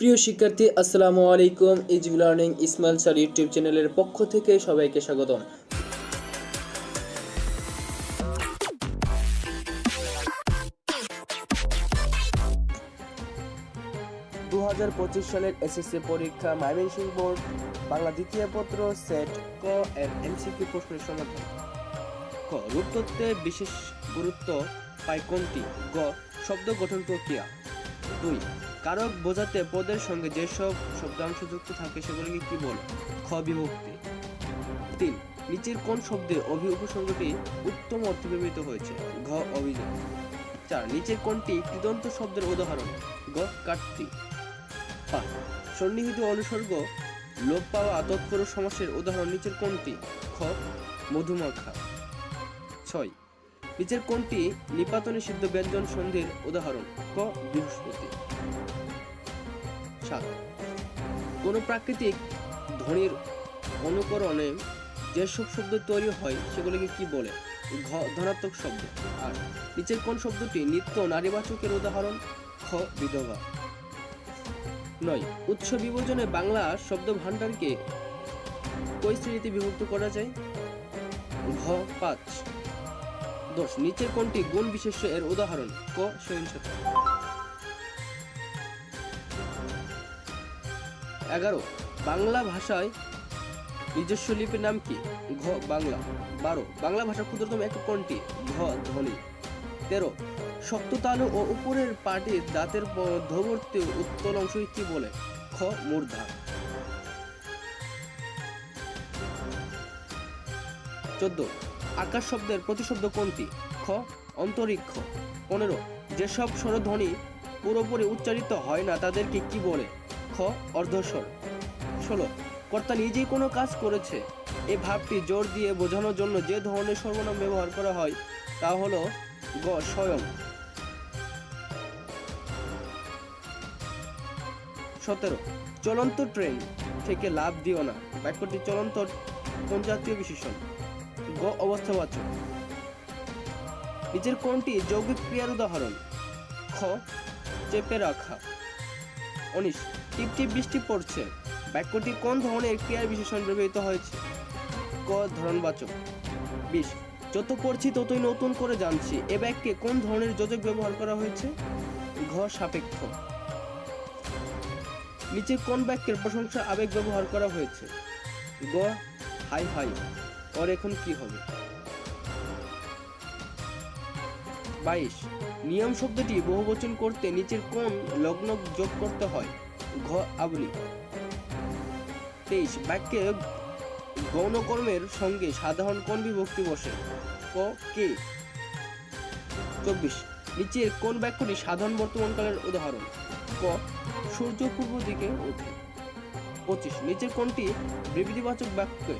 প্রিয় শিক্ষার্থী, আসসালামু আলাইকুম। Easy learning Ismail sir YouTube চ্যানেলের পক্ষ থেকে সবাইকে স্বাগতম। দু হাজার পঁচিশ সালের এসএসসি পরীক্ষা ময়মনসিংহ বোর্ড বাংলা দ্বিতীয় পত্র সেট ক এর এমসিকিউ প্রশ্নের সমাধান। ক, রূপতত্ত্বে বিশেষ গুরুত্ব পায় কোনটি? গ, শব্দ গঠন প্রক্রিয়া। দুই কারক বোঝাতে পদের সঙ্গে যেসব শব্দাংশ যুক্ত থাকে সেগুলিকে কি বলে? খ বিভক্তি। তিন, নিচের কোন শব্দে অভি উপসর্গটি উত্তম অর্থে ব্যবহৃত হয়েছে? ঘ অভিযোগ চার, নিচের কোনটি কৃদন্ত শব্দের উদাহরণ? গ, কাটতি। পাঁচ, সন্নিহিত অনুসর্গ, লোপ পাওয়া তৎপর সমাসের উদাহরণ নিচের কোনটি? খ, মধুমাখা। ছয় নিচের কোনটি নিপাতনে সিদ্ধ ব্যঞ্জন সন্ধির উদাহরণ ক বৃহস্পতি। সাত। কোন প্রাকৃতিক ধ্বনির অনুকরণে যেসব শব্দ তৈরি হয় সেগুলিকে কি বলে? ধনাত্মক শব্দ। আর নিচের কোন শব্দটি নিত্য নারীবাচকের উদাহরণ? খ, বিধবা। নয়। উৎস বিভাজনে বাংলা শব্দ ভাণ্ডারকে কই শ্রেণীতে বিভক্ত করা যায়? ঘ, পাঁচ। দশ নিচের কোনটি গুণ বিশেষ্য এর উদাহরণ? ক, সহিংসতা। এগারো, বাংলা ভাষায় নিজস্ব লিপির নাম কি? ঘ, বাংলা। বারো, বাংলা ভাষার ক্ষুদ্রতম একক কোনটি? ঘ, ধ্বনি। তেরো, শক্ত তালু ও উপরের পাটির দাঁতের মধ্যবর্তী উত্তল অংশকে কি বলে? খ, মূর্ধা। চোদ্দ আকাশ শব্দের প্রতিশব্দ কোনটি? খ, অন্তরিক্ষ। পনেরো, যেসব স্বরধ্বনি পুরোপুরি উচ্চারিত হয় না, তাদেরকে কি বলে? খ, অর্ধস্বর। ষোলো, কর্তা নিজেই কোনো কাজ করেছে। এই ভাবটি জোর দিয়ে বোঝানোর জন্য যে ধরনের সর্বনাম ব্যবহার করা হয়, তা হলো গ, স্বয়ং। সতেরো, চলন্ত ট্রেন থেকে লাভ দিও না। বাক্যটি চলন্ত কোন জাতীয় বিশেষণ? গ অবস্থাবাচক। নিচের কোনটি যৌগিক ক্রিয়ার উদাহরণ। খ, চেপে রাখা। উনিশ, টিপ টিপ বৃষ্টি পড়ছে। বাক্যটি কোন ধরনের ক্রিয়ার বিশেষণ ব্যবহৃত হয়েছে? ক, ধরনবাচক। বিশ, যত পড়ছি ততই নতুন করে জানছি। এ বাক্যে কোন ধরনের যোজক ব্যবহার করা হয়েছে? ঘ, সাপেক্ষ। নিচে কোন বাক্যের প্রশংসা আবেগ ব্যবহার করা হয়েছে? গ, হাই হাই। ওর এখন কি হবে? বাইশ। নিয়ম শব্দটি বহুবচন করতে নিচের কোন লগ্ন যোগ করতে হয়। ঘ আবলি। তেইশ। বাক্যে গৌণকর্মের সঙ্গে সাধারণ কোন বিভক্তি বসে? ক, কে? চব্বিশ। নিচের কোন বাক্যটি সাধারণ বর্তমানকালের উদাহরণ? ক, সূর্য পূর্ব দিকে পঁচিশ। নিচের কোনটি বিবৃতিবাচক বাক্য?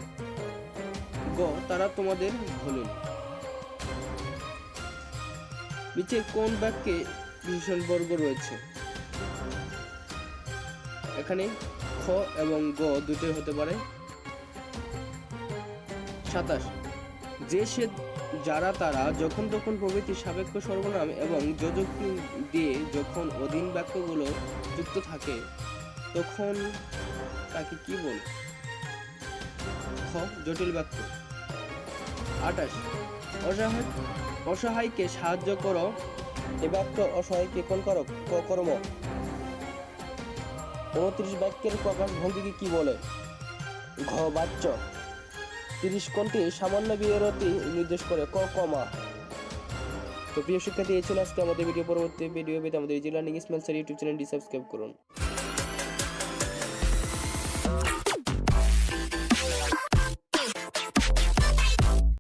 গ, তারা তোমাদের ভোলেন নিচে কোন বাক্যে বিশেষণ বর্গ রয়েছে? এখানে খ এবং গ দুটোই হতে পারে। সাতাশ। যে সে, যারা তারা যখন তখন প্রভৃতি সাপেক্ষ সর্বনাম এবং যোজক দিয়ে যখন অধীন বাক্যগুলো যুক্ত থাকে, তখন তাকে কি বলে? খ, জটিল বাক্য। আঠাশ। অসহায় অসহায়কে সাহায্য করো এ বাক্য অসহায়কে কোন করো? কর্ম। উনত্রিশ বাক্যের প্রকাশ ভঙ্গিকে কি বলে? ঘ, বাচ্য। তিরিশ কোনটি? সামান্য বিরতি নির্দেশ করে ক, কমা। তো প্রিয় শিক্ষার্থী, এই ছিল আজকে আমাদের ভিডিও। পরবর্তী ভিডিও পেতে আমাদের ইসমাইল স্যার ইউটিউব চ্যানেলটি সাবস্ক্রাইব করুন।